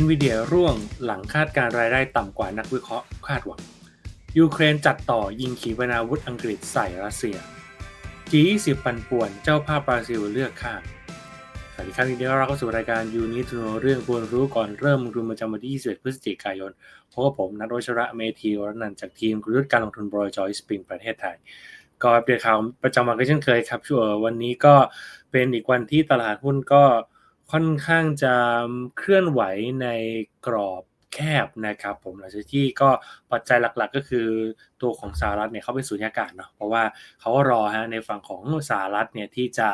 NVIDIA ร่วงหลังคาดการรายได้ต่ำกว่านักวิเคราะห์คาดหวัง ยูเครนจัดต่อยิงขีปนาวุธอังกฤษใส่รัสเซีย G20 ปันป่วนเจ้าภาพบราซิลเลือกข้างสวัสดีครับยินดีต้อนรับเข้าสู่รายการยูนิทูโนเรื่องควรรู้ก่อนเริ่มลงทุนประจำวันที่ 21 พฤศจิกายนพบกับผมนัทวัชระเมธีวรนันจากทีมกลยุทธ์การลงทุนบรอยจอยสปริงประเทศไทย ก็อัปเดตข่าวประจำวันก็เช่นเคยครับช่วงวันนี้ก็เป็นอีกวันที่ตลาดหุ้นก็ ค่อนข้างจะเคลื่อนไหวในกรอบแคบนะครับผมหลังจากที่ก็ปัจจัยหลักๆ ก็คือตัวของสหรัฐเนี่ยเขาเป็นสูญญากาศเนาะเพราะว่าเขาก็รอฮะในฝั่งของสหรัฐเนี่ยที่จะ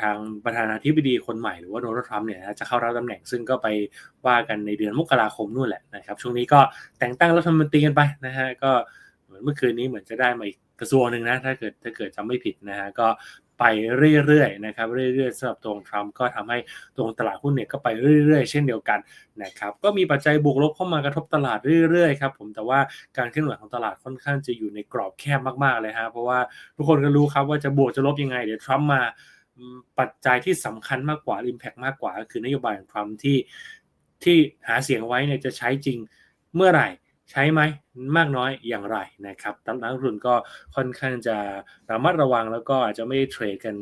ทางประธานาธิบดีคนใหม่หรือว่าโดนัลด์ทรัมป์เนี่ยจะเข้ารับตำแหน่งซึ่งก็ไปว่ากันในเดือนมกราคมนู่นแหละนะครับช่วงนี้ก็แต่งตั้งรัฐมนตรีกันไปนะฮะก็เหมือนเมื่อคืนนี้เหมือนจะได้มาอีกกระทรวงหนึ่งนะถ้าเกิดถ้าเกิดจำไม่ผิดนะฮะก็ ไปเรื่อยๆนะครับเรื่อยๆสำหรับตรงทรัมป์ก็ทำให้ตรงตลาดหุ้นเนี่ยก็ไปเรื่อยๆ เช่นเดียวกันนะครับก็มีปัจจัยบวกลบเข้ามากระทบตลาดเรื่อยๆครับผมแต่ว่าการเคลื่อนไหวของตลาดค่อนข้างจะอยู่ในกรอบแคบมากๆเลยฮะเพราะว่าทุกคนก็รู้ครับว่าจะบวกจะลบยังไงเดี๋ยวทรัมป์มาปัจจัยที่สำคัญมากกว่า Impact มากกว่าก็คือนโยบายของทรัมป์ที่ที่หาเสียงไว้เนี่ยจะใช้จริงเมื่อไหร่ ใช้ไหมมากน้อยอย่างไรนะครับนักลงทุนก็ค่อนข้างจะระมัดระวังแล้วก็อาจจะไม่เทรดกัน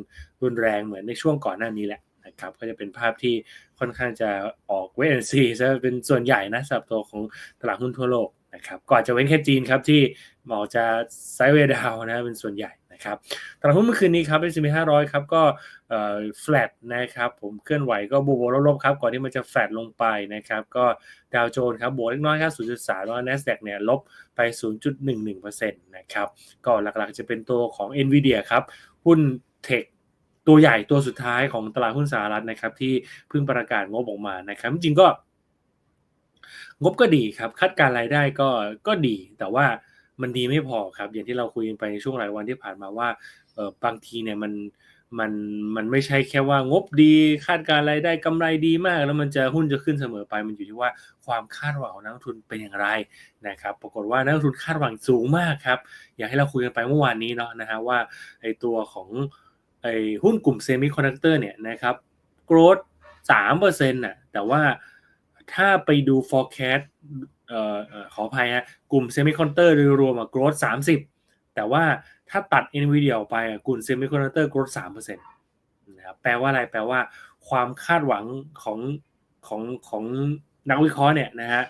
รุนแรงเหมือนในช่วงก่อนหน้านี้แหละนะครับก็จะเป็นภาพที่ค่อนข้างจะออกเวนซีจะเป็นส่วนใหญ่นะสำหรับตัวของตลาดหุ้นทั่วโลกนะครับก่อนจะเว้นแค่จีนครับที่หมอจะไซด์เวดาวนะเป็นส่วนใหญ่ นะครับตลาดหุ้นเมื่อคืนนี้ครับ S&P 500ครับก็เอ่อฟลตนะครับผมเคลื่อนไหวก็บวกลบๆครับก่อนที่มันจะแฟลตลงไปนะครับก็ดาวโจนส์ครับบวกเล็กน้อยครับ0.3แล้ว NASDAQ เนี่ยลบไป 0.11%นะครับก็หลักๆจะเป็นตัวของ NVIDIA ครับหุ้นเทคตัวใหญ่ตัวสุดท้ายของตลาดหุ้นสหรัฐนะครับที่เพิ่งประกาศงบออกมานะครับจริงก็งบก็ดีครับคาดการรายได้ก็ก็ดีแต่ว่า มันดีไม่พอครับ อย่างที่เราคุยกันไปในช่วงหลายวันที่ผ่านมาว่าเออบางทีเนี่ยมันมันมันไม่ใช่แค่ว่างบดีคาดการรายได้กำไรดีมาก แล้วมันจะหุ้นจะขึ้นเสมอไป มันอยู่ที่ว่าความคาดหวังของนักลงทุนเป็นอย่างไรนะครับปรากฏว่านักลงทุนคาดหวังสูงมากครับอย่างให้เราคุยกันไปเมื่อวานนี้เนาะนะฮะว่าไอตัวของไอหุ้นกลุ่มเซมิคอนดักเตอร์เนี่ยนะครับโกรดสามเปอร์เซ็นต์น่ะแต่ว่าถ้าไปดู forecast ออขออภัยฮะกลุ่มเซมิคอนดเตอร์โดยรวมอะโกรดสามสิบแต่ว่าถ้าตัด NVIDIA ออกไปกลุ่มเซมิคอนดักเตอร์โกรดสามเปอร์เซ็นต์นะครับแปลว่าอะไรแปลว่าความคาดหวังของของของนักวิเคราะห์เนี่ยนะฮะ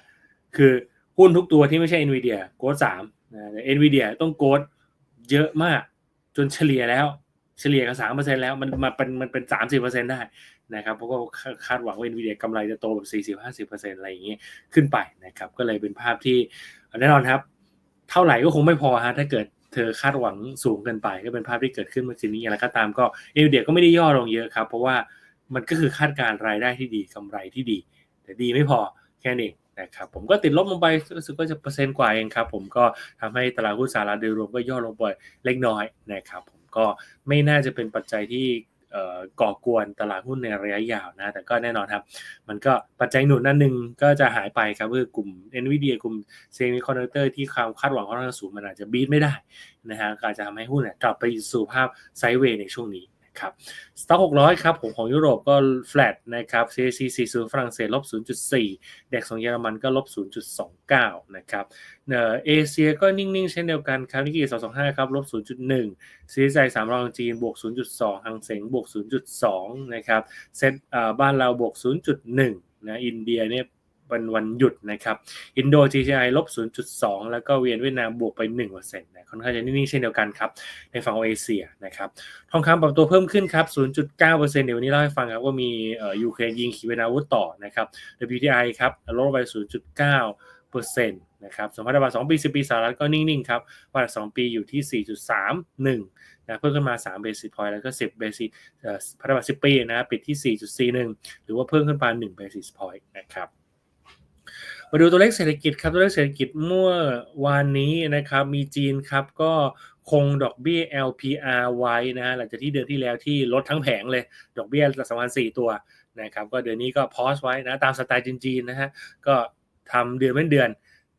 คือหุ้นทุกตัวที่ไม่ใช่ NVIDIA โกรดสามนะ NVIDIA ต้องโกรดเยอะมากจนเฉลี่ยแล้ว เฉลี่ยกับสามเปอร์เซ็นแล้วมันมาเป็นมันเป็นสามสิบเปอร์เซ็นได้นะครับเพราะก็คาดหวังว่า NVIDIA กำไรจะโตแบบสี่สิบห้าสิบเปอร์เซ็นอะไรอย่างเงี้ยขึ้นไปนะครับก็เลยเป็นภาพที่แน่นอนครับ เท่าไหร่ก็คงไม่พอฮะถ้าเกิดเธอคาดหวังสูงเกินไปก็เป็นภาพที่เกิดขึ้นเมื่อคืนนี้อย่างไรก็ตามก็เอเดียก็ไม่ได้ย่อลงเยอะครับเพราะว่ามันก็คือคาดการรายได้ที่ดีกำไรที่ดี แต่ดีไม่พอแค่นี้นะครับผมก็ติดลบลงไปรู้สึกว่าจะเปอร์เซ็นต์กว่าเองครับผมก็ทำให้ตลาดหุ้นสหรัฐโดยรวมก็ย่อลงไปเล็กน้อยนะครับผม ก็ไม่น่าจะเป็นปัจจัยที่ก่อกวนตลาดหุ้นในระยะยาวนะ แต่ก็แน่นอนครับ มันก็ปัจจัยหนุนนั่นหนึ่งก็จะหายไปครับคือกลุ่ม NVIDIA กลุ่มเซมิคอนดักเตอร์ที่ความคาดหวังค่อนข้างสูงมันอาจจะบีทไม่ได้นะฮะก็อาจจะทำให้หุ้นกลับไปสู่ภาพไซด์เวย์ในช่วงนี้ ครับสต็อก600ครับผมของยุโรปก็แฟลตนะครับ CAC 40ฝรั่งเศสลบ0.4เด็กของเยอรมันก็ลบ0.29นะครับเอเชียก็นิ่ง ๆ เช่นเดียวกันครับนิกเกิล225ครับลบ0.1ซีไซ3รองจีนบวก 0.2ฮังเสงบวก 0.2นะครับเซ็ตบ้านเราบวก 0.1นะอินเดียเนี่ย วันวันหยุดนะครับ อินโด GCI ลบ 0.2 แล้วก็เวียนเวียดนามบวกไป1%นะค่อนข้างจะนิ่งๆเช่นเดียวกันครับ ในฝั่งเอเชียนะครับ ทองคำปรับตัวเพิ่มขึ้นครับ 0.9%เดี๋ยววันนี้เล่าให้ฟังครับว่ามียูเครนยิงขีปนาวุธต่อนะครับ WTI ครับลดไป 0.9%นะครับสมมติว่า2ปี10ปีสหรัฐก็นิ่งๆครับว่า2ปีอยู่ที่ 4.31นะเพิ่มขึ้นมา3 basis point แล้วก็ 10 basis พันธบัตร10 ปีนะปิดที่ 4.41 หรือว่าเพิ่มขึ้นมา1 basis point นะครับ มาดูตัวเลขเศรษฐกิจครับ ตัวเลขเศรษฐกิจเมื่อวานนี้นะครับ มีจีนครับก็คงดอกเบี้ย LPR ไว้นะฮะหลังจากที่เดือนที่แล้วที่ลดทั้งแผงเลย ดอกเบี้ยสัปดาห์สี่ตัวนะครับ ก็เดือนนี้ก็พอสไว้นะตามสไตล์จีนๆนะฮะก็ทำเดือนเป็นเดือน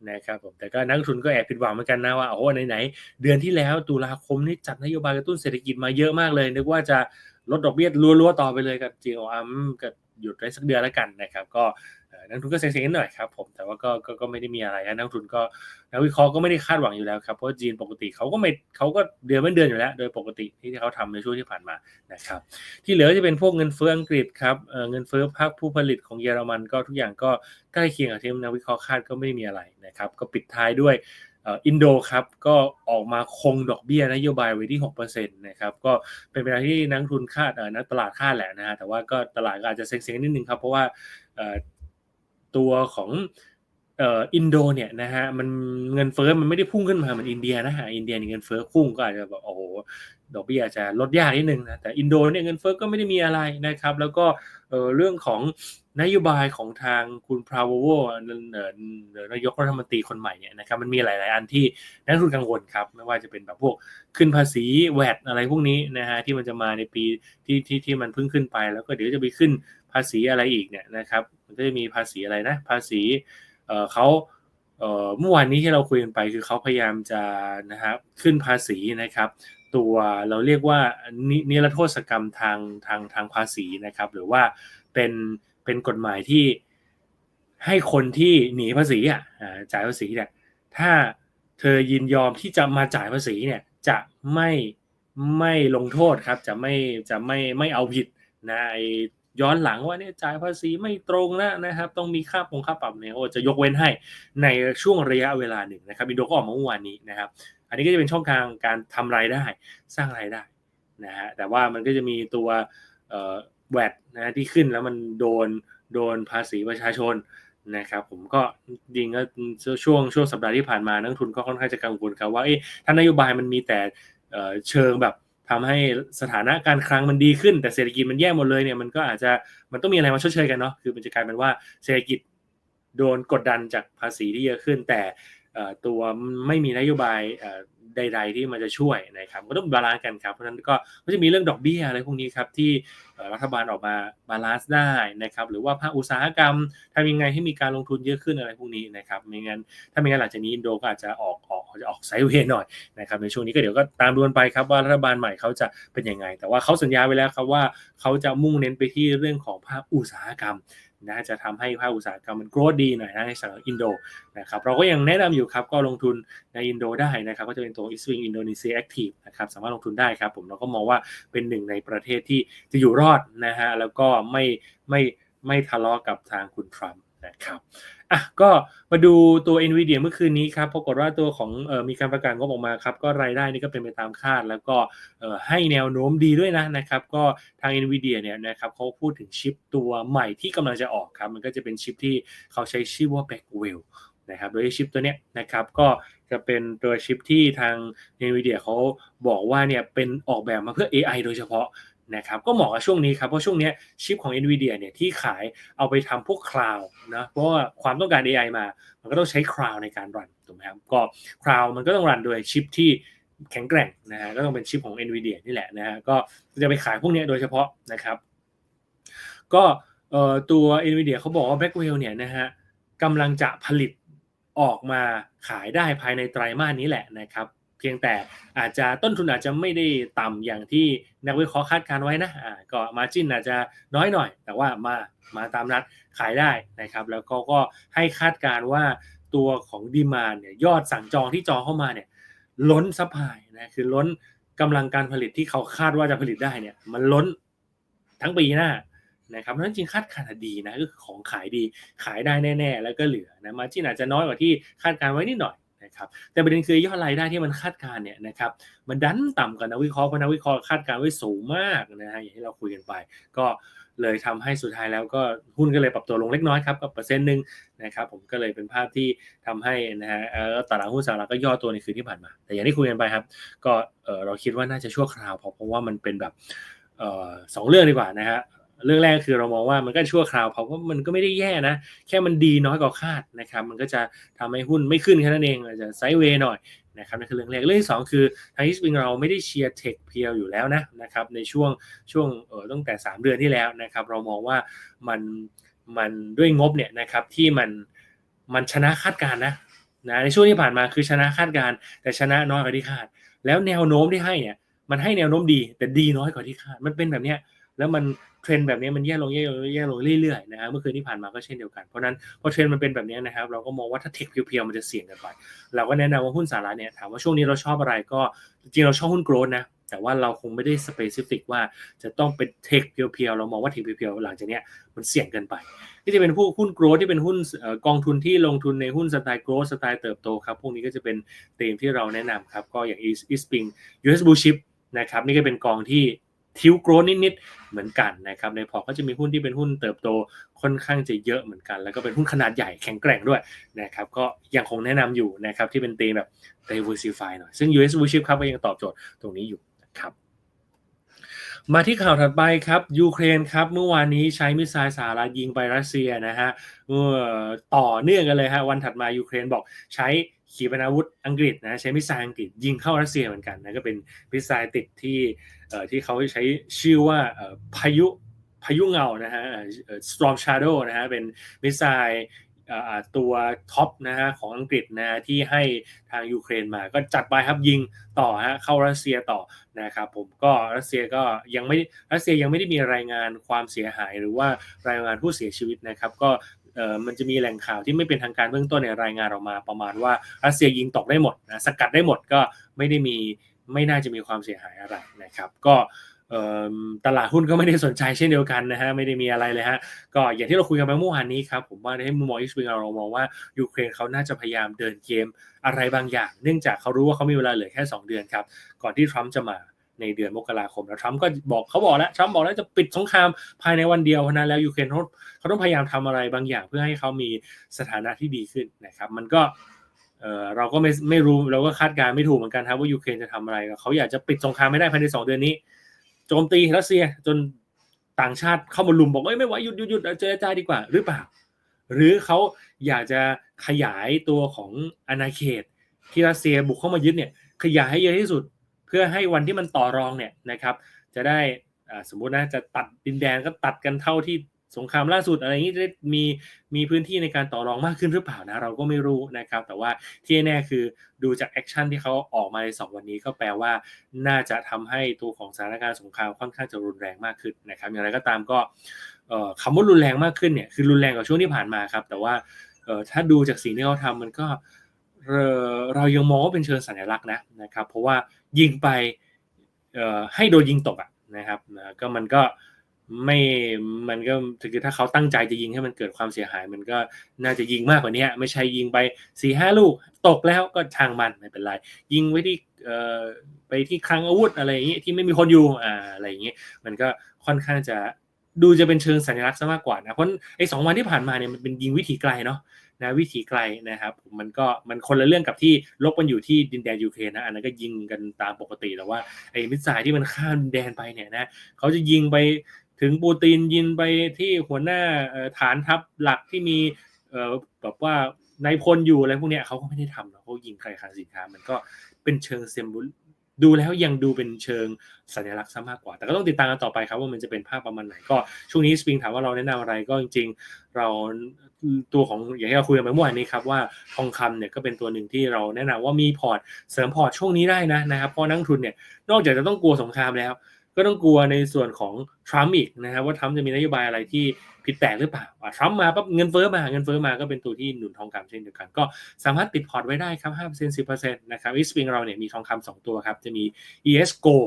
นะครับผมแต่ก็นักทุนก็แอบผิดหวังเหมือนกันนะว่าโอ้โหไหนๆเดือนที่แล้วตุลาคมนี่จัดนโยบายกระตุ้นเศรษฐกิจมาเยอะมากเลยนึกว่าจะลดดอกเบี้ยรัวๆต่อไปเลยกับจีโออัมก็หยุดไว้สักเดือนแล้วกันนะครับ ก็ นักทุนก็เซ็งๆนิดหน่อยครับผมแต่ว่าก็ก็ไม่ได้มีอะไรนะนักทุนก็นักวิเคราะห์ก็ไม่ได้คาดหวังอยู่แล้วครับเพราะจีนปกติเขาก็ไม่เขาก็เดือนเป็นเดือนอยู่แล้ว โดยปกติที่เขาทำในช่วงที่ผ่านมานะครับ ที่เหลือจะเป็นพวกเงินเฟ้ออังกฤษครับเงินเฟ้อภาคผู้ผลิตของเยอรมันก็ทุกอย่างก็ใกล้เคียงกับที่นักวิเคราะห์คาดก็ไม่มีอะไรนะครับ ก็ปิดท้ายด้วยอินโดครับก็ออกมาคงดอกเบี้ยนโยบายไว้ที่6%นะครับก็เป็นเวลาที่นักทุนคาดนักตลาดคาดแหละนะฮะแต่ว่าก็ตลาดก็อาจจะเซ็งๆนิดนึงครับเพราะว่า ตัวของอินโดเนี่ยนะฮะมันเงินเฟ้อมันไม่ได้พุ่งขึ้นมาเหมือนอินเดียนะฮะอินเดียเงินเฟ้อพุ่งก็อาจจะแบบโอ้โหดอกเบี้ยอาจจะลดยากนิดนึงนะแต่อินโดเนี่ยเงินเฟ้อก็ไม่ได้มีอะไรนะครับ แล้วก็เรื่องของนโยบายของทางคุณพราวโวนายกรัฐมนตรีคนใหม่เนี่ยนะครับมันมีหลาย ๆ อันที่นักทุนกังวลครับ ไม่ว่าจะเป็นแบบพวกขึ้นภาษีแวดอะไรพวกนี้นะฮะที่มันจะมาในปีที่ที่ที่มันเพิ่งขึ้นไป แล้วก็เดี๋ยวจะไปขึ้น ภาษีอะไรอีกเนี่ยนะครับมันก็จะมีภาษีอะไรนะ ภาษีเขาเมื่อวานนี้ที่เราคุยกันไปคือเขาพยายามจะนะครับขึ้นภาษีนะครับ ตัวเราเรียกว่านิรโทษกรรมทางทางทางภาษีนะครับ หรือว่าเป็นเป็นกฎหมายที่ให้คนที่หนีภาษีอะจ่ายภาษีเนี่ยถ้าเธอยินยอมที่จะมาจ่ายภาษีเนี่ยจะไม่ไม่ลงโทษครับจะไม่จะไม่ไม่เอาผิดนะไอ ย้อนหลังว่าเนี่ยจ่ายภาษีไม่ตรงนะนะครับ ต้องมีค่าปงค่าปรับเนี่ยโอ้จะยกเว้นให้ในช่วงระยะเวลาหนึ่งนะครับอินโดก็ออกมาเมื่อวานนี้นะครับ อันนี้ก็จะเป็นช่องทางการทำรายได้สร้างรายได้นะฮะแต่ว่ามันก็จะมีตัวแวดนะที่ขึ้นแล้วมันโดนโดนภาษีประชาชนนะครับผมก็ยิงก็ช่วงช่วงสัปดาห์ที่ผ่านมานักทุนก็ค่อนข้างจะกังวลครับว่าถ้านโยบายมันมีแต่เชิงแบบ ทำให้สถานะการคลังมันดีขึ้น แต่เศรษฐกิจมันแย่หมดเลยเนี่ยมันก็อาจจะมันต้องมีอะไรมาชดเชยกันเนาะคือมันจะกลายเป็นว่าเศรษฐกิจโดนกดดันจากภาษีที่เยอะขึ้น แต่ตัวไม่มีนโยบาย ใด ๆ ที่มันจะช่วยนะครับก็ต้องบาลานซ์กันครับเพราะฉะนั้นก็ก็จะมีเรื่องดอกเบี้ยอะไรพวกนี้ครับที่รัฐบาลออกมาบาลานซ์ได้นะครับหรือว่าภาคอุตสาหกรรมทำยังไงให้มีการลงทุนเยอะขึ้นอะไรพวกนี้นะครับไม่งั้นถ้าไม่งั้นหลังจากนี้อินโดก็อาจจะออกออกจะออกไซด์เวย์หน่อยนะครับในช่วงนี้ก็เดี๋ยวก็ตามดูนไปครับว่ารัฐบาลใหม่เขาจะเป็นยังไง แต่ว่าเขาสัญญาไว้แล้วครับว่าเขาจะมุ่งเน้นไปที่เรื่องของภาคอุตสาหกรรม นะจะทำให้ภาคอุตสาหกรรมมันโกรธดีหน่อยนะในสำหรับอินโดนะครับเราก็ยังแนะนำอยู่ครับก็ลงทุนในอินโดได้นะครับก็จะเป็นตัว e s w i n g Indonesia Active นะครับสามารถลงทุนได้ครับผมเราก็มองว่าเป็นหนึ่งในประเทศที่จะอยู่รอดนะฮะแล้วก็ไม่ไม่ไม่ทะเลาะกับทางคุณทรัมป์นะครับ อะก็มาดูตัว NVIDIA เมื่อคืนนี้ครับปรากฏว่าตัวของออมีการประกาศงบออกมาครับ ก็รายได้นี่ก็เป็นไปตามคาด แล้วก็ให้แนวโน้มดีด้วยนะนะครับ ก็ทาง NVIDIA เนี่ยนะครับเขาพูดถึงชิปตัวใหม่ที่กำลังจะออกครับ มันก็จะเป็นชิปที่เขาใช้ชื่อว่า Blackwell นะครับโดยชิปตัวเนี้ยนะครับก็จะเป็นตัวชิปที่ทาง NVIDIA เขาบอกว่าเนี่ยเป็นออกแบบมาเพื่อ AI โดยเฉพาะ นะครับก็เหมาะกับช่วงนี้ครับ เพราะช่วงนี้ชิปของ NVIDIA เนี่ยที่ขายเอาไปทำพวกคลาวนะเพราะว่าความต้องการ AI มา มันก็ต้องใช้คลาวในการรันถูกไหมครับก็คลาวมันก็ต้องรันโดยชิปที่แข็งแกร่งนะฮะก็ต้องเป็นชิปของ NVIDIA นี่แหละนะฮะก็จะไปขายพวกนี้โดยเฉพาะนะครับ ก็ตัว NVIDIA เขาบอกว่า Blackwell เนี่ยนะฮะกำลังจะผลิตออกมาขายได้ภายในไตรมาสนี้แหละนะครับ พียงแต่อาจจะต้นทุนอาจจะไม่ได้ต่ำอย่างที่นักวิเคราะห์คาดการไว้นะอ่าก็มาจินอาจจะน้อยหน่อย แต่ว่ามามาตามนัดขายได้นะครับ แล้วก็ก็ให้คาดการว่าตัวของดีมานเนี่ยยอดสั่งจองที่จองเข้ามาเนี่ยล้นซัพพายนะคือล้นกำลังการผลิตที่เขาคาดว่าจะผลิตได้เนี่ยมันล้นทั้งปีหน้านะครับเพราะฉะนั้นจริงคาดการดีนะก็คือของขายดีขายได้แน่ ๆ แล้วก็เหลือนะมาจินอาจจะน้อยกว่าที่คาดการไว้นิดหน่อย นะครับแต่ประเด็นคือยอดรายได้ที่มันคาดการเนี่ยนะครับมันดันต่ำกว่านักวิเคราะห์เพราะนักวิเคราะห์คาดการไว้สูงมากนะฮะอย่างที่เราคุยกันไป ก็เลยทำให้สุดท้ายแล้วก็หุ้นก็เลยปรับตัวลงเล็กน้อยครับกับเปอร์เซ็นต์หนึ่งนะครับผมก็เลยเป็นภาพที่ทำให้นะฮะตลาดหุ้นสหรัฐก็ย่อตัวในคืนที่ผ่านมา แต่อย่างที่คุยกันไปครับก็เราคิดว่าน่าจะชั่วคราวเพราะเพราะว่ามันเป็นแบบสองเรื่องดีกว่านะฮะ เรื่องแรกคือเรามองว่ามันก็ชั่วคราวเพราะว่ามันก็ไม่ได้แย่นะ แค่มันดีน้อยกว่าคาดนะครับ มันก็จะทำให้หุ้นไม่ขึ้นแค่นั้นเองอาจจะไซด์เวย์หน่อยนะครับนั่นคือเรื่องแรกเรื่องที่สองคือทางฮิสปิงเราไม่ได้เชียร์เทคเพียวอยู่แล้วนะนะครับในช่วงช่วงเออตั้งแต่ 3 เดือนที่แล้วนะครับเรามองว่ามันมันด้วยงบเนี่ยนะครับที่มันมันชนะคาดการนะนะในช่วงที่ผ่านมาคือชนะคาดการ แต่ชนะน้อยกว่าที่คาด แล้วแนวโน้มที่ให้เนี่ยมันให้แนวโน้มดีแต่ดีน้อยกว่าที่คาดมันเป็นแบบเนี้ยแล้วมัน เทรนด์แบบนี้มันแย่ลงแย่ลงแย่ลงเรื่อยๆนะฮะเมื่อคืนที่ผ่านมาก็เช่นเดียวกัน เพราะนั้นพอเทรนด์มันเป็นแบบนี้นะครับเราก็มองว่าถ้าเทคเพียวๆมันจะเสี่ยงกันไปเราก็แนะนำว่าหุ้นสาระเนี่ยถามว่าช่วงนี้เราชอบอะไรก็จริงเราชอบหุ้นโกลด์นะแต่ว่าเราคงไม่ได้สเปซิฟิกว่าจะต้องเป็นเทคเพียวๆเรามองว่าเทคเพียวๆหลังจากนี้มันเสี่ยงเกินไปที่จะเป็นผู้หุ้นโกลด์ที่เป็นหุ้นกองทุนที่ลงทุนในหุ้นสไตล์โกลด์สไตล์เติบโตครับพวกนี้ก็จะเป็นธีมที่เราแนะนำครับก็อย่าง East Spring US Blue Chip นะครับนี่ก็เป็นกองที่ทิวโกรนิดๆ เหมือนกันนะครับในพอร์ตก็จะมีหุ้นที่เป็นหุ้นเติบโตค่อนข้างจะเยอะเหมือนกัน แล้วก็เป็นหุ้นขนาดใหญ่แข็งแกร่งด้วยนะครับก็ยังคงแนะนำอยู่นะครับที่เป็นตีแบบ diversify หน่อยซึ่ง US Blue Chip ครับก็ยังตอบโจทย์ตรงนี้อยู่นะครับมาที่ข่าวถัดไปครับยูเครนครับเมื่อวานนี้ใช้มิสไซล์สหรัฐยิงไปรัสเซียนะฮะต่อเนื่องกันเลยฮะวันถัดมายูเครนบอกใช้ ขีปนาวุธอังกฤษนะใช้มิสไซล์อังกฤษยิงเข้ารัสเซียเหมือนกันนะก็เป็นมิสไซล์ติดที่ที่เขาใช้ชื่อว่าพายุพายุเงานะฮะ storm shadow นะฮะเป็นมิสไซล์ตัวท็อปนะฮะของอังกฤษนะที่ให้ทางยูเครนมาก็จัดไปครับยิงต่อฮะเข้ารัสเซียต่อนะครับผมก็รัสเซียก็ยังไม่รัสเซียยังไม่ได้มีรายงานความเสียหาย หรือว่ารายงานผู้เสียชีวิตนะครับ ก็เมันจะมีแหล่งข่าวที่ไม่เป็นทางการเบื้องต้นในรายงานออกมาประมาณว่ารัสเซียยิงตกได้หมดนะสกัดได้หมดก็ไม่ได้มีไม่น่าจะมีความเสียหายอะไรนะครับ ก็ตลาดหุ้นก็ไม่ได้สนใจเช่นเดียวกันนะฮะไม่ได้มีอะไรเลยฮะก็อย่างที่เราคุยกันไปเมื่อวานนี้ครับผมว่าในมุมมองอีสปริงเรามองว่ายูเครนเขาน่าจะพยายามเดินเกมอะไรบางอย่าง เนื่องจากเขารู้ว่าเขามีเวลาเหลือแค่ 2 เดือนครับก่อนที่ทรัมป์จะมา ในเดือนมกราคมแล้วทรัมป์ก็บอกเขาบอกแล้วทรัมป์บอกแล้วจะปิดสงครามภายในวันเดียวเพราะแล้วยูเครนเขาเขาต้องพยายามทำอะไรบางอย่างเพื่อให้เขามีสถานะที่ดีขึ้นนะครับ มันก็เออเราก็ไม่ไม่รู้เราก็คาดการไม่ถูกเหมือนกันครับว่ายูเครนจะทำอะไรเขาอยากจะปิดสงครามไม่ได้ภายใน 2 เดือนนี้ โจมตีรัสเซียจนต่างชาติเข้ามาลุมบอกว่าไม่ไหวหยุดหยุดหยุดเจรจาดีกว่าหรือเปล่า หรือเขาอยากจะขยายตัวของอาณาเขตที่รัสเซียบุกเข้ามายึดเนี่ยขยายให้เยอะที่สุด พื่อให้วันที่มันต่อรองเนี่ยนะครับจะได้สมมุตินะจะตัดดินแดนก็ตัดกันเท่าที่สงครามล่าสุดอะไรอย่างนี้จะมีมีพื้นที่ในการต่อรองมากขึ้นหรือเปล่านะเราก็ไม่รู้นะครับ แต่ว่าที่แน่คือดูจากแอคชั่นที่เขาออกมาในสองวันนี้ก็แปลว่า น่าจะทำให้ตัวของสถานการณ์สงครามค่อนข้างจะรุนแรงมากขึ้นนะครับ อย่างไรก็ตามก็คำว่ารุนแรงมากขึ้นเนี่ยคือรุนแรงกว่าช่วงที่ผ่านมาครับ แต่ว่าถ้าดูจากสิ่งที่เขาทำมันก็เรายังมองว่าเป็นเชิงสัญลักษณ์นะนะครับ เพราะว่า ยิงไปให้โดนยิงตกอะนะครับก็มันก็ไม่มันก็คือถ้าเขาตั้งใจจะยิงให้มันเกิดความเสียหาย มันก็น่าจะยิงมากกว่านี้ไม่ใช่ยิงไปสี่ห้าลูกตกแล้วก็ทางมันไม่เป็นไร ยิงไว้ที่ไปที่คลังอาวุธอะไรอย่างนี้ที่ไม่มีคนอยู่อ่าอะไรอย่างนี้มันก็ค่อนข้างจะดูจะเป็นเชิงสัญลักษณ์ซะมากกว่านะเพราะไอ้สองวันที่ผ่านมาเนี่ยมันเป็นยิงวิถีไกลเนาะ นะวิถีไกลนะครับมันก็มันคนละเรื่องกับที่ลบกันอยู่ที่ดินแดนยูเครนนะอันนั้นก็ยิงกันตามปกติแต่ว่าไอ้มิสไซล์ที่มันข้ามแดนไปเนี่ยนะเขาจะยิงไปถึงปูตินยินไปที่หัวหน้าฐานทัพหลักที่มีแบบว่านายพลอยู่อะไรพวกนี้เขาก็ไม่ได้ทำหรอกเขายิงใครขายสินค้ามันก็เป็นเชิงเซมบุล ดูแล้วยังดูเป็นเชิงสัญลักษณ์ซะมากกว่า แต่ก็ต้องติดตามกันต่อไปครับว่ามันจะเป็นภาพประมาณไหนก็ช่วงนี้สปริงถามว่าเราแนะนำอะไรก็จริง ๆ เราตัวของอย่างที่เราคุยกันไปเมื่อวานนี้ครับว่าทองคำเนี่ยก็เป็นตัวหนึ่งที่เราแนะนำว่ามีพอร์ตเสริมพอร์ตช่วงนี้ได้นะนะครับเพราะนักทุนเนี่ยนอกจากจะต้องกลัวสงครามแล้ว ก็ต้องกลัวในส่วนของทรัมป์อีกนะครับว่าทรัมป์จะมีนโยบายอะไรที่ผิดแปลกหรือเปล่าทรัมป์มาปั๊บเงินเฟ้อมาเงินเฟ้อมาก็เป็นตัวที่หนุนทองคำเช่นเดียวกัน ก็สามารถติดพอร์ตไว้ได้ครับ5% 10%นต์สิบเปอร์เซ็นต์นะครับอีสปิงเราเนี่ยมีทองคำ2ตัวครับ จะมี ES Go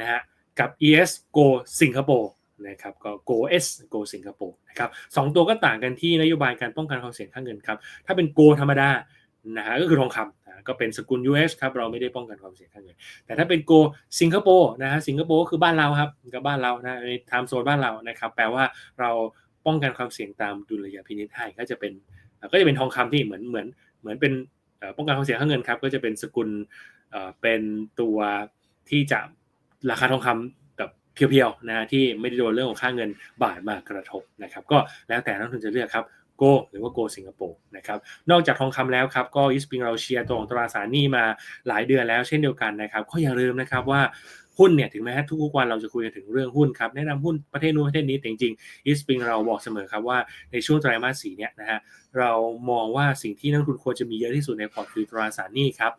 นะฮะกับ ES Go สิงคโปร์นะครับก็ Go S Go สิงคโปร์นะครับสองตัวก็ต่างกันที่นโยบายการป้องกันความเสี่ยงค่าเงินครับถ้าเป็น Go ธรรมดานะฮะก็คือทองคำ ก็เป็นสกุล US ครับเราไม่ได้ป้องกันความเสี่ยงข้างเงินแต่ถ้าเป็นโกสิงคโปร์นะฮะสิงคโปร์คือบ้านเราครับกับบ้านเรานะในไทม์โซนบ้านเรานะครับแปลว่าเราป้องกันความเสี่ยงตามดุลยพินิจให้ก็จะเป็นก็จะเป็นทองคำที่เหมือนเหมือนเหมือนเป็นป้องกันความเสี่ยงข้างเงินครับก็จะเป็นสกุลเป็นตัวที่จะราคาทองคำแบบเพียวๆนะที่ไม่ได้โดนเรื่องของค่าเงินบาทมากระทบนะครับ ก็แล้วแต่นักทุนจะเลือกครับ โกหรือว่าโกสิงคโปร์นะครับนอกจากทองคำแล้วครับก็อิสปิงเราเชียร์ตัวของตราสารหนี้มาหลายเดือนแล้วเช่นเดียวกันนะครับก็อย่าลืมนะครับว่าหุ้นเนี่ยถึงแม้ทุกวันเราจะคุยกันถึงเรื่องหุ้นครับแนะนำหุ้นประเทศนู้นประเทศนี้แต่จริงๆอีสปิงเราบอกเสมอครับว่าในช่วงไตรมาสสี่เนี่ยนะฮะเรามองว่าสิ่งที่นักลงทุนควรจะมีเยอะที่สุดในพอร์ตคือตราสารหนี้ครับ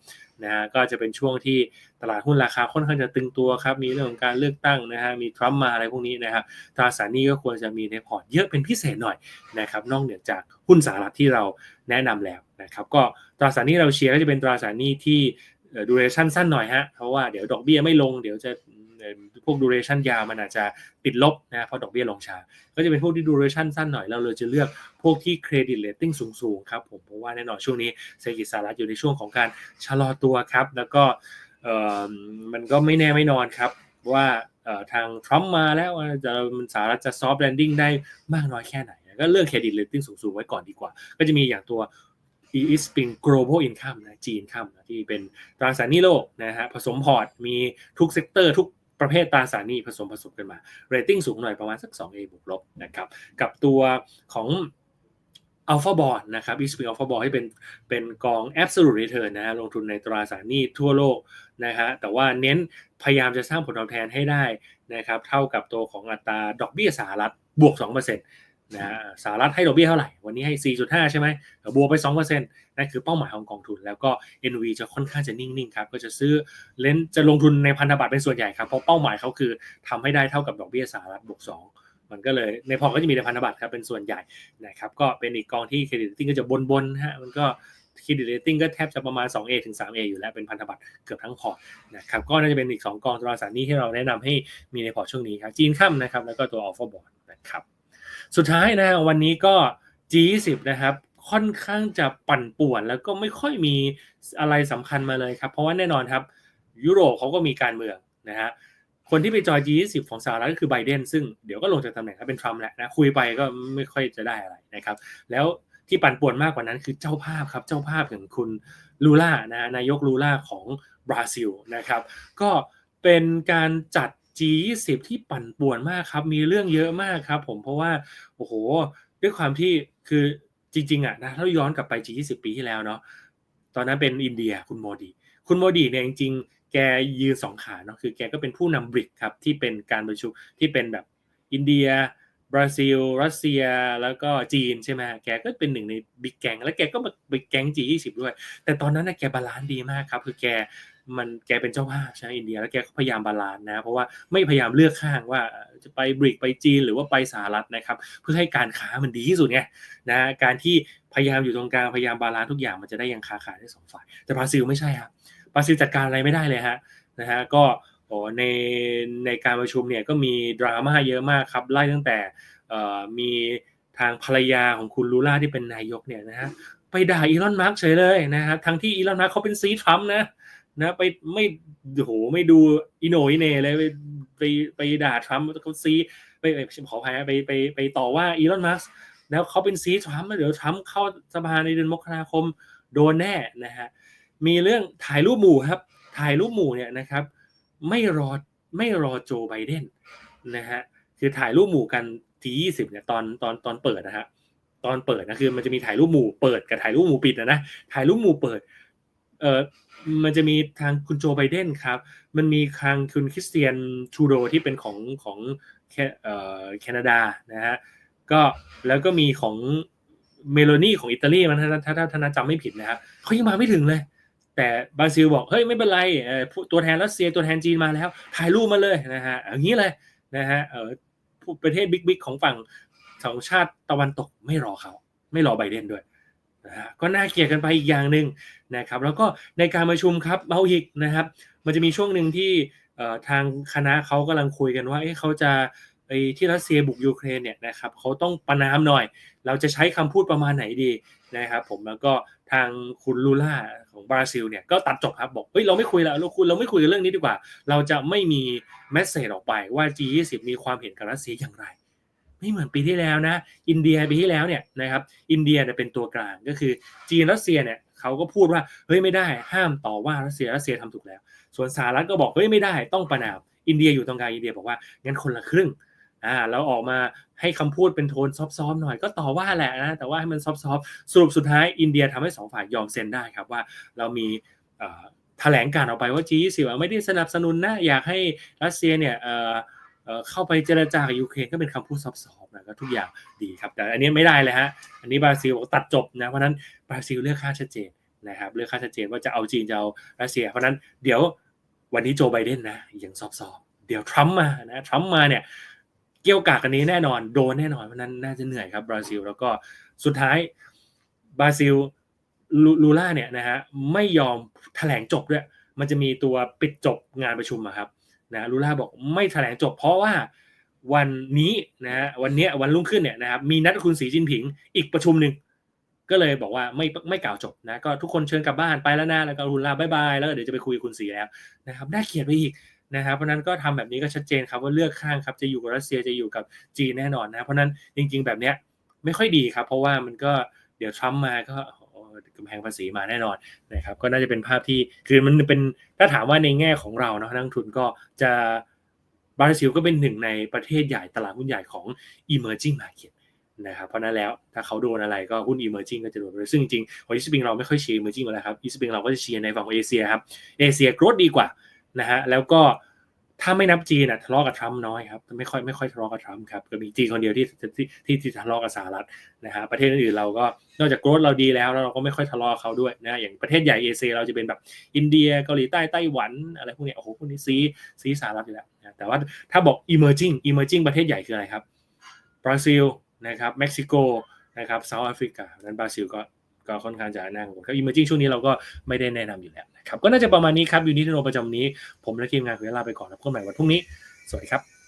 นะฮะก็จะเป็นช่วงที่ตลาดหุ้นราคาค่อนข้างจะตึงตัวครับมีเรื่องของการเลือกตั้งนะฮะมีทรัมป์มาอะไรพวกนี้นะครับตราสารหนี้ก็ควรจะมีในพอร์ตเยอะเป็นพิเศษหน่อยนะครับนอกเหนือจากหุ้นสหรัฐที่เราแนะนำแล้วนะครับก็ตราสารหนี้เราเชียร์ก็จะเป็นตราสารหนี้ที่ ดูเรชั่นสั้นหน่อยฮะเพราะว่าเดี๋ยวดอกเบี้ยไม่ลงเดี๋ยวจะพวกดูเรชั่นยาวมันอาจจะติดลบนะเพราะดอกเบี้ยลงช้าก็จะเป็นพวกที่ดูเรชั่นสั้นหน่อยเราเลยจะเลือกพวกที่เครดิตเลตติ้งสูงๆครับผมเพราะว่าแน่นอนช่วงนี้เศรษฐกิจสหรัฐอยู่ในช่วงของการชะลอตัวครับ แล้วก็มันก็ไม่แน่ไม่นอนครับว่าทางทรัมป์มาแล้วจะสหรัฐจะซอฟต์แลนดิ้งได้มากน้อยแค่ไหนก็เลือกเครดิตเลตติ้งสูงๆไว้ก่อนดีกว่า ก็จะมีอย่างตัว e s p i n global income นะ G income นะที่เป็นตราสารหนี้โลกนะฮะผสมพอร์ตมีทุกเซกเตอร์ทุกประเภทตราสารหนี้ผสมผสมกันมาเรตติ้งสูงหน่อยประมาณสัก 2A บวกลบนะครับกับตัวของ Alpha Bond นะครับ e s p i n Alpha Bond ให้เป็นเป็นกอง absolute return นะฮะลงทุนในตราสารหนี้ทั่วโลกนะฮะแต่ว่าเน้นพยายามจะสร้างผลตอบแทนให้ได้นะครับเท่ากับตัวของอัตราดอกเบี้ยสหรัฐบวก 2%นะสหรัฐให้ดอกเบี้ยเท่าไหร่ วันนี้ให้ 4.5 ใช่ไหมบวกไป 2%นั่นคือเป้าหมายของกองทุน แล้วก็ NV จะค่อนข้างจะนิ่งๆครับ ก็จะซื้อเลนจะลงทุนในพันธบัตรเป็นส่วนใหญ่ครับ เพราะเป้าหมายเขาคือทำให้ได้เท่ากับดอกเบี้ยสหรัฐบวก 2 มันก็เลยในพอร์ตก็จะมีในพันธบัตรครับเป็นส่วนใหญ่นะครับ ก็เป็นอีกกองที่เครดิตติ้งก็จะบนๆฮะ มันก็เครดิตเรตติ้งก็แทบจะประมาณ 2A ถึง 3A อยู่แล้วเป็นพันธบัตรเกือบทั้งพอร์ตนะครับก็น่าจะเป็นอีก 2 กองตราสารนี้ที่เราแนะนำให้มีในพอร์ตช่วงนี้ครับจีนค่ำนะครับแล้วก็ตัวอัลฟาบอลนะครับ สุดท้ายนะวันนี้ก็ G20 นะครับค่อนข้างจะปั่นป่วน แล้วก็ไม่ค่อยมีอะไรสำคัญมาเลยครับ เพราะว่าแน่นอนครับยุโรปเขาก็มีการเมืองนะฮะคนที่ไปจอย G20 ของสหรัฐก็คือไบเดนซึ่งเดี๋ยวก็ลงจากตำแหน่งเป็นทรัมป์แหละนะคุยไปก็ไม่ค่อยจะได้อะไรนะครับ แล้วที่ปั่นป่วนมากกว่านั้นคือเจ้าภาพครับเจ้าภาพอย่างคุณลูล่านะนายกลูล่าของบราซิลนะครับ ก็เป็นการจัด G20 ที่ปั่นป่วนมากครับ มีเรื่องเยอะมากครับ ผมเพราะว่าโอ้โห ด้วยความที่คือจริงๆอะนะถ้าย้อนกลับไป G20 ปีที่แล้วเนาะตอนนั้นเป็นอินเดียคุณโมดี คุณโมดีเนี่ยจริงๆ แกยืนสองขาเนาะคือแกก็เป็นผู้นำบริกครับที่เป็นการประชุมที่เป็นแบบอินเดียบราซิล รัสเซีย แล้วก็จีนใช่ไหมแกก็เป็นหนึ่งในบิ๊กแกง แล้วแกก็มาบิ๊กแกง G20 ด้วย แต่ตอนนั้นนะแกบาลานซ์ดีมากครับ คือแก มันแกเป็นเจ้าภาพใช่อินเดีย แล้วแกพยายามบาลานซ์นะ เพราะว่าไม่พยายามเลือกข้างว่าจะไปบริกไปจีนหรือว่าไปสหรัฐนะครับ เพื่อให้การค้ามันดีที่สุดไงนะการที่พยายามอยู่ตรงกลางพยายามบาลานซ์ทุกอย่างมันจะได้ยังค้าขายได้สองฝ่าย แต่บราซิลไม่ใช่ครับบราซิลจัดการอะไรไม่ได้เลยฮะนะฮะก็ในในการประชุมเนี่ยก็มีดราม่าเยอะมากครับไล่ตั้งแต่มีทางภรรยาของคุณลูล่าที่เป็นนายกเนี่ยนะฮะไปด่าอีลอนมาร์กเฉยเลยนะครับทั้งที่อีลอนมาร์กเขาเป็นซีทรัมป์นะ นะไปไม่โหไม่ดูอิโนอิเนเลยไปไปไปด่าทรัมป์เขาซีไปไปขออภัยไปไปไปต่อว่าอีลอนมัสแล้วเขาเป็นซีทรัมป์เดี๋ยวทรัมป์เข้าสภาในเดือนมกราคมโดนแน่นะฮะมีเรื่องถ่ายรูปหมู่ครับ ถ่ายรูปหมู่เนี่ยนะครับ ไม่รอไม่รอโจไบเดนนะฮะคือถ่ายรูปหมู่กันทียี่สิบเนี่ยตอนตอนตอนเปิดนะฮะตอนเปิดนะคือมันจะมีถ่ายรูปหมู่เปิดกับถ่ายรูปหมู่ปิดนะนะถ่ายรูปหมู่เปิดเอ่อ มันจะมีทางคุณโจไบเดนครับ มันมีทางคุณคริสเตียนชูโดที่เป็นของของแคนาดานะฮะก็แล้วก็มีของเมโลนี่ของอิตาลีมันถ้าถ้าถ้าถ้าจำไม่ผิดนะครับเขายังมาไม่ถึงเลย แต่บราซิลบอกเฮ้ยไม่เป็นไรตัวแทนรัสเซียตัวแทนจีนมาแล้วถ่ายรูปมาเลยนะฮะอย่างนี้เลยนะฮะเออประเทศบิ๊กๆของฝั่งสองชาติตะวันตกไม่รอเขา ไม่รอไบเดนด้วย นะฮะก็น่าเกลียดกันไปอีกอย่างหนึ่งนะครับ แล้วก็ในการประชุมครับเมาอีกนะครับ มันจะมีช่วงหนึ่งที่ทางคณะเขากำลังคุยกันว่าเขาจะไปที่รัสเซียบุกยูเครนเนี่ยนะครับเขาต้องประนามหน่อย เราจะใช้คำพูดประมาณไหนดีนะครับผมแล้วก็ทางคุณลูล่าของบราซิลเนี่ยก็ตัดจบครับบอกเฮ้ยเราไม่คุยแล้วเราคุยเราไม่คุยเรื่องนี้ดีกว่า เราจะไม่มีแมสเซจออกไปว่า G20 มีความเห็นกับรัสเซียอย่างไร ไม่เหมือนปีที่แล้วนะ อินเดียปีที่แล้วเนี่ยนะครับอินเดียเนี่ยเป็นตัวกลางก็คือจีนรัสเซียเนี่ยเขาก็พูดว่าเฮ้ยไม่ได้ห้ามต่อว่ารัสเซียรัสเซียทำถูกแล้ว ส่วนสหรัฐก็บอกเฮ้ยไม่ได้ต้องประนามอินเดียอยู่ตรงกลางอินเดียบอกว่างั้นคนละครึ่งอ่าแล้วออกมาให้คำพูดเป็นโทนซอฟๆหน่อยก็ต่อว่าแหละนะแต่ว่าให้มันซอฟๆสรุปสุดท้ายอินเดียทำให้สองฝ่ายยอมเซ็นได้ครับว่าเรามีแถลงการออกไปว่า G20 ไม่ได้สนับสนุนนะอยากให้รัสเซียเนี่ย เข้าไปเจรจากับยูเครนก็เป็นคำพูดซอฟๆนะก็ทุกอย่างดีครับ แต่อันนี้ไม่ได้เลยฮะอันนี้บราซิลตัดจบนะเพราะนั้นบราซิลเลือกข้างชัดเจนนะครับเลือกข้างชัดเจนว่าจะเอาจีนจะเอารัสเซีย เพราะนั้นเดี๋ยววันนี้โจไบเดนนะยังซอฟๆเดี๋ยวทรัมป์มานะทรัมป์มาเนี่ยเกี่ยวกากันนี้แน่นอนโดนแน่นอนเพราะนั้นน่าจะเหนื่อยครับบราซิลแล้วก็สุดท้ายบราซิลลูลูล่าเนี่ยนะฮะไม่ยอมแถลงจบด้วยมันจะมีตัวปิดจบงานประชุมอะครับ นะลูล่าบอกไม่แถลงจบเพราะว่าวันนี้นะฮะวันนี้วันรุ่งขึ้นเนี่ยนะครับมีนัดคุณสีจินผิงอีกประชุมหนึ่งก็เลยบอกว่าไม่ไม่กล่าวจบนะก็ทุกคนเชิญกลับบ้านไปแล้วนะแล้วก็ลูล่าบายบายแล้วเดี๋ยวจะไปคุยกับคุณสีแล้วนะครับน่าเกลียดไปอีกนะครับเพราะนั้นก็ทำแบบนี้ก็ชัดเจนครับว่าเลือกข้างครับจะอยู่กับรัสเซียจะอยู่กับจีนแน่นอนนะเพราะนั้นจริง ๆ แบบเนี้ยไม่ค่อยดีครับ เพราะว่ามันก็เดี๋ยวทรัมป์มาก็ กำแพงภาษีมาแน่นอนนะครับก็น่าจะเป็นภาพที่คือมันเป็นถ้าถามว่าในแง่ของเราเนาะนักทุนก็จะบราซิลก็เป็นหนึ่งในประเทศใหญ่ตลาดหุ้นใหญ่ของ emerging market นะครับเพราะนั้นแล้วถ้าเขาโดนอะไรก็หุ้น emerging ก็จะโดนไปซึ่งจริงๆของอีสปิงเราไม่ค่อยเชียร์ emerging แล้วครับอีสปิงเราก็จะเชียร์ในฝั่งของเอเชียครับเอเชียโกรดดีกว่านะฮะแล้วก็ ถ้าไม่นับจีนอะทะเลาะกับทรัมป์น้อยครับไม่ค่อยไม่ค่อยทะเลาะกับทรัมป์ครับก็มีจีนคนเดียวที่ที่ที่ที่ทะเลาะกับสหรัฐนะฮะประเทศอื่นเราก็นอกจากโกรธเราดีแล้วแล้วเราก็ไม่ค่อยทะเลาะเขาด้วยนะอย่างประเทศใหญ่เอเชียเราจะเป็นแบบอินเดียเกาหลีใต้ไต้หวันอะไรพวกนี้โอ้โหพวกนี้ซีซีสหรัฐอยู่แล้วนะแต่ว่าถ้าบอก emerging emerging ประเทศใหญ่คืออะไรครับบราซิลนะครับเม็กซิโกนะครับเซาท์แอฟริกานั้นบราซิลก็ ก็ค่อนข้างจะนั่งครับ emerging ช่วงนี้เราก็ไม่ได้แนะนำอยู่แล้วนะครับก็น่าจะประมาณนี้ครับยูนิทโนประจำนี้ผมและทีมงานขอลาไปก่อนแล้วพบกันใหม่วันพรุ่งนี้สวัสดีครับ